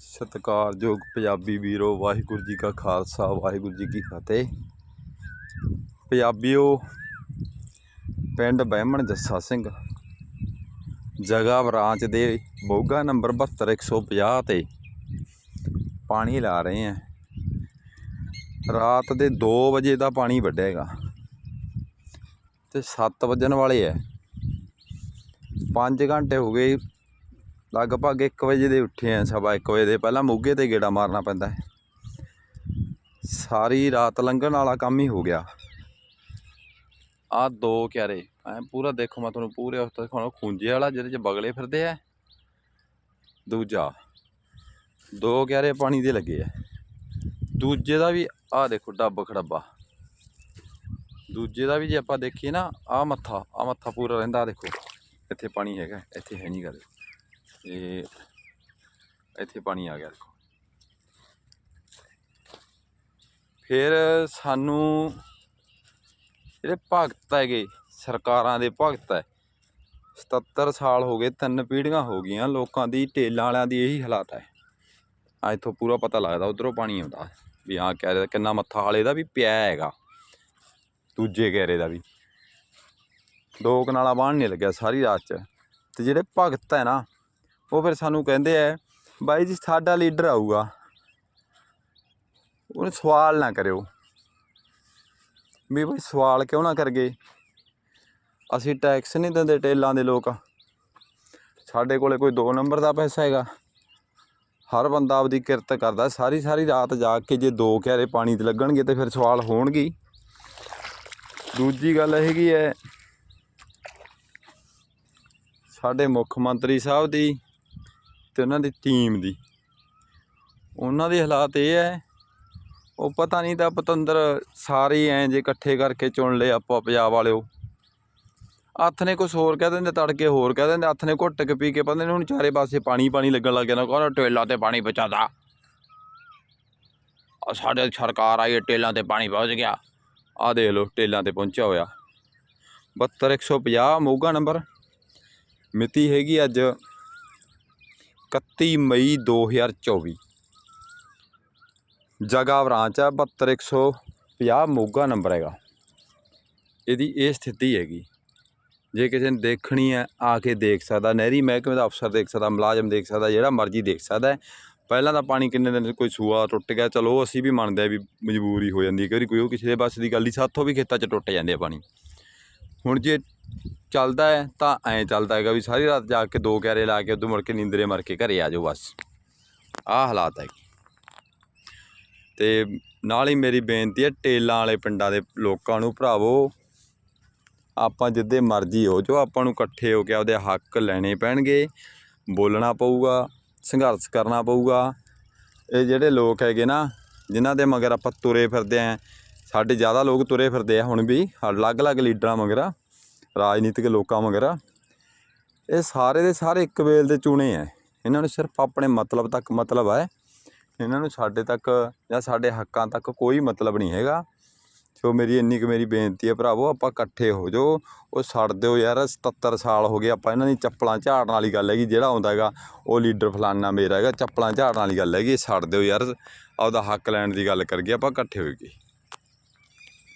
ਸਤਿਕਾਰਯੋਗ ਪੰਜਾਬੀ ਵੀਰੋ, ਵਾਹਿਗੁਰੂ ਜੀ ਕਾ ਖਾਲਸਾ, ਵਾਹਿਗੁਰੂ ਜੀ ਕੀ ਫਤਿਹ। ਪੰਜਾਬੀਓ, ਪਿੰਡ ਬਹਿਮਣ ਜੱਸਾ ਸਿੰਘ, ਜਗ੍ਹਾ ਬਰਾਂਚ ਦੇ ਮੋਗਾ ਨੰਬਰ 72150 ਤੇ ਪਾਣੀ ਲਾ ਰਹੇ ਆ ਰਾਤ ਦੇ 2 ਵਜੇ ਦਾ ਪਾਣੀ ਵੱਢੇਗਾ। ਤੇ 7 ਵਜਣ ਵਾਲੇ ਐ 5 ਘੰਟੇ ਹੋ ਗਏ ਲਗਭਗ 1 ਵਜੇ ਦੇ ਉੱਠੇ ਆ, ਸਵਾ 1 ਵਜੇ ਦੇ। ਪਹਿਲਾਂ ਮੋਗੇ ਤੇ ਗੇੜਾ ਮਾਰਨਾ ਪੈਂਦਾ ਹੈ। ਸਾਰੀ ਰਾਤ ਲੰਘਣ ਵਾਲਾ ਕੰਮ ਹੀ ਹੋ ਗਿਆ। ਆ ਦੋ ਕਿਆਰੇ, ਐ ਪੂਰਾ ਦੇਖੋ, ਮੈਂ ਤੁਹਾਨੂੰ ਪੂਰੇ ਉਸ ਦਿਖਾਉਣਾ। ਖੂੰਜੇ ਵਾਲਾ, ਜਿਹਦੇ ਚ ਬਗਲੇ ਫਿਰਦੇ ਆ। ਦੂਜਾ, ਦੋ ਕਿਆਰੇ ਪਾਣੀ ਦੇ ਲੱਗੇ ਆ। ਦੂਜੇ ਦਾ ਵੀ ਆ ਦੇਖੋ, ਡੱਬ ਖੜੱਬਾ। ਦੂਜੇ ਦਾ ਵੀ ਜੇ ਆਪਾਂ ਦੇਖੀਏ ਨਾ ਆ ਮੱਥਾ ਆ ਮੱਥਾ ਪੂਰਾ ਰਹਿੰਦਾ ਦੇਖੋ। ਇੱਥੇ ਪਾਣੀ ਹੈਗਾ, ਇੱਥੇ ਹੈ ਨਹੀਂ ਗਾ। ਇਹ ਇੱਥੇ ਪਾਣੀ ਆ ਗਿਆ ਦੇਖੋ। ਫਿਰ ਸਾਨੂੰ ਜਿਹੜੇ ਭਗਤ ਹੈਗੇ, ਸਰਕਾਰਾਂ ਦੇ ਭਗਤ ਹੈ 77 ਸਾਲ ਹੋ ਗਏ, ਤਿੰਨ ਪੀੜ੍ਹੀਆਂ ਹੋ ਗਈਆਂ, ਲੋਕਾਂ ਦੀ, ਟੇਲਾਂ ਵਾਲਿਆਂ ਦੀ ਇਹੀ ਹਾਲਾਤ ਹੈ। ਆ ਇੱਥੋਂ ਪੂਰਾ ਪਤਾ ਲੱਗਦਾ, ਉਧਰੋਂ ਪਾਣੀ ਆਉਂਦਾ, ਵੀ ਹਾਂ ਕਹਿ ਰਿਹਾ, ਕਿੰਨਾ ਮੱਥਾ ਵਾਲੇ ਦਾ ਵੀ ਪਿਆ ਹੈਗਾ, ਦੂਜੇ ਕਹਿਰੇ ਦਾ ਵੀ। ਦੋ ਕਨਾਲਾ ਬਾਣ ਨਹੀਂ ਲੱਗਿਆ ਸਾਰੀ ਰਾਤ ਚ, ਤੇ ਜਿਹੜੇ ਭਗਤ ਹੈ ਨਾ ਉਹ ਫਿਰ ਸਾਨੂੰ ਕਹਿੰਦੇ ਐ ਬਾਈ ਜੀ ਸਾਡਾ ਲੀਡਰ ਆਊਗਾ। ਉਹਨੇ ਸਵਾਲ ਨਾ ਕਰਿਓ। ਵੀ ਬਈ ਸਵਾਲ ਕਿਉਂ ਨਾ ਕਰ ਗਏ? ਅਸੀਂ ਟੈਕਸ ਨਹੀਂ ਦਿੰਦੇ ਟੇਲਾਂ ਦੇ ਲੋਕ। ਸਾਡੇ ਕੋਲੇ ਕੋਈ 2 ਨੰਬਰ ਦਾ ਪੈਸਾ ਹੈਗਾ। ਹਰ ਬੰਦਾ ਆਪਦੀ ਕਿਰਤ ਕਰਦਾ, ਸਾਰੀ ਸਾਰੀ ਰਾਤ ਜਾਗ ਕੇ ਜੇ ਦੋ ਕਿਆਰੇ ਪਾਣੀ ਤੇ ਲੱਗਣਗੇ ਤੇ ਫਿਰ ਸਵਾਲ ਹੋਣਗੇ ਦੂਜੀ ਗੱਲ ਹੈਗੀ ਹੈ, ਸਾਡੇ ਮੁੱਖ ਮੰਤਰੀ ਸਾਹਿਬ ਦੀ ਤੇ ਉਹਨਾਂ ਦੀ ਟੀਮ ਦੀ। ਉਹਨਾਂ ਦੇ ਹਾਲਾਤ ਇਹ ਹੈ ਉਹ ਪਤਾ ਨਹੀਂ ਤਾਂ ਪਤੰਦਰ ਸਾਰੇ ਐਂ ਜੇ ਇਕੱਠੇ ਕਰਕੇ ਚੁਣ ਲਏ ਆਪਾਂ ਪੰਜਾਬ ਵਾਲਿਓ। ਹੱਥ ਨੇ ਕੁਝ ਹੋਰ ਕਹਿ ਦਿੰਦੇ ਤੜਕੇ ਹੋਰ ਕਹਿ ਦਿੰਦੇ ਹੱਥ ਨੇ ਘੁੱਟ ਕੇ ਪੀ ਕੇ ਪਤਾ ਨਹੀਂ ਹੁਣ ਚਾਰੇ ਪਾਸੇ ਪਾਣੀ ਪਾਣੀ ਲੱਗਣ ਲੱਗ ਗਿਆ ਨਾ ਕਹਿੰਦਾ ਟੇਲਾਂ ਤੇ ਪਾਣੀ ਬਚਾਦਾ ਆ ਸਾਡੇ ਸਰਕਾਰ ਆਈ ਹੈ, ਟੇਲਾਂ ਤੇ ਪਾਣੀ ਪਹੁੰਚ ਗਿਆ। ਆ ਦੇਖ ਲਓ ਟੇਲਾਂ ਤੇ ਪਹੁੰਚਿਆ ਹੋਇਆ। 72150 ਮੋਗਾ ਨੰਬਰ। ਮਿਤੀ ਹੈਗੀ ਅੱਜ 31 ਮਈ 2024 ਜਗਾ ਬ੍ਰਾਂਚ ਆ 72150 ਮੋਗਾ ਨੰਬਰ ਹੈਗਾ। ਇਹਦੀ ਇਹ ਸਥਿਤੀ ਹੈਗੀ। ਜੇ ਕਿਸੇ ਨੇ ਦੇਖਣੀ ਹੈ, ਆ ਕੇ ਦੇਖ ਸਕਦਾ। ਨਹਿਰੀ ਮਹਿਕਮੇ ਦਾ ਅਫਸਰ ਦੇਖ ਸਕਦਾ, ਮੁਲਾਜ਼ਮ ਦੇਖ ਸਕਦਾ, ਜਿਹੜਾ ਮਰਜ਼ੀ ਦੇਖ ਸਕਦਾ ਪਹਿਲਾਂ ਤਾਂ ਪਾਣੀ ਕਿੰਨੇ ਦਿਨ ਕੋਈ ਸੂਆ ਟੁੱਟ ਗਿਆ, ਚਲੋ ਅਸੀਂ ਵੀ ਮੰਨਦੇ ਆ ਵੀ ਮਜਬੂਰੀ ਹੋ ਜਾਂਦੀ ਹੈ। ਕਈ ਵਾਰੀ ਕੋਈ ਉਹ ਕਿਸੇ ਦੇ ਬਸ ਦੀ ਗੱਲ ਨਹੀਂ, ਸਾਥੋਂ ਵੀ ਖੇਤਾਂ 'ਚ ਟੁੱਟ ਜਾਂਦੇ ਆ ਪਾਣੀ। ਹੁਣ ਜੇ ਚੱਲਦਾ ਹੈ, ਤਾਂ ਐਂ ਚੱਲਦਾ ਹੈਗਾ ਵੀ ਸਾਰੀ ਰਾਤ ਜਾ ਕੇ ਦੋ ਕਿਆਰੇ ਲਾ ਕੇ ਉਦੋਂ ਮੁੜ ਕੇ ਨੀਂਦਰੇ ਮਰ ਕੇ ਘਰੇ ਆ ਜਾਓ ਬਸ। ਆਹ ਹਾਲਾਤ ਹੈ। ਤੇ ਨਾਲ ਹੀ ਮੇਰੀ ਬੇਨਤੀ ਹੈ, ਟੇਲਾਂ ਵਾਲੇ ਪਿੰਡਾਂ ਦੇ ਲੋਕਾਂ ਨੂੰ ਭਰਾਵੋ, ਆਪਾਂ ਜਿੱਦੇ ਮਰਜ਼ੀ ਹੋ ਜੋ ਆਪਾਂ ਨੂੰ ਇਕੱਠੇ ਹੋ ਕੇ ਆਪਦੇ ਹੱਕ ਲੈਣੇ ਪੈਣਗੇ, ਬੋਲਣਾ ਪਊਗਾ, ਸੰਘਰਸ਼ ਕਰਨਾ ਪਊਗਾ। ਇਹ ਜਿਹੜੇ ਲੋਕ ਹੈਗੇ ਨਾ, ਜਿਨ੍ਹਾਂ ਦੇ ਮਗਰ ਆਪਾਂ ਤੁਰੇ ਫਿਰਦੇ ਆਂ, ਸਾਡੇ ਜ਼ਿਆਦਾ ਲੋਕ ਤੁਰੇ ਫਿਰਦੇ ਆ ਹੁਣ ਵੀ, ਅਲੱਗ-ਅਲੱਗ ਲੀਡਰਾਂ ਮਗਰ। ਰਾਜਨੀਤਿਕ ਲੋਕਾਂ ਵਗੈਰਾ ਇਹ ਸਾਰੇ ਦੇ ਸਾਰੇ ਇੱਕ ਵੇਲ ਦੇ ਚੁਣੇ ਆ। ਇਹਨਾਂ ਨੂੰ ਸਿਰਫ ਆਪਣੇ ਮਤਲਬ ਤੱਕ ਮਤਲਬ ਹੈ ਇਹਨਾਂ ਨੂੰ ਸਾਡੇ ਤੱਕ ਜਾਂ ਸਾਡੇ ਹੱਕਾਂ ਤੱਕ ਕੋਈ ਮਤਲਬ ਨਹੀਂ ਹੈਗਾ। ਸੋ ਮੇਰੀ ਇੰਨੀ ਕੁ ਮੇਰੀ ਬੇਨਤੀ ਹੈ ਭਰਾਵੋ, ਆਪਾਂ ਇਕੱਠੇ ਹੋ ਜਾਓ। ਉਹ ਛੱਡ ਦਿਓ ਯਾਰ 77 ਸਾਲ ਹੋ ਗਏ ਆਪਾਂ ਇਹਨਾਂ ਦੀ ਚੱਪਲਾਂ ਝਾੜਨ ਵਾਲੀ ਗੱਲ ਹੈਗੀ, ਜਿਹੜਾ ਆਉਂਦਾ ਹੈਗਾ, ਉਹ ਲੀਡਰ ਫਲਾਨਾ ਮੇਰਾ ਹੈਗਾ, ਚੱਪਲਾਂ ਝਾੜਨ ਵਾਲੀ ਗੱਲ ਹੈਗੀ, ਇਹ ਛੱਡ ਦਿਓ ਯਾਰ। ਆਪਦਾ ਹੱਕ ਲੈਣ ਦੀ ਗੱਲ ਕਰ ਗਏ, ਆਪਾਂ ਇਕੱਠੇ ਹੋਈਏ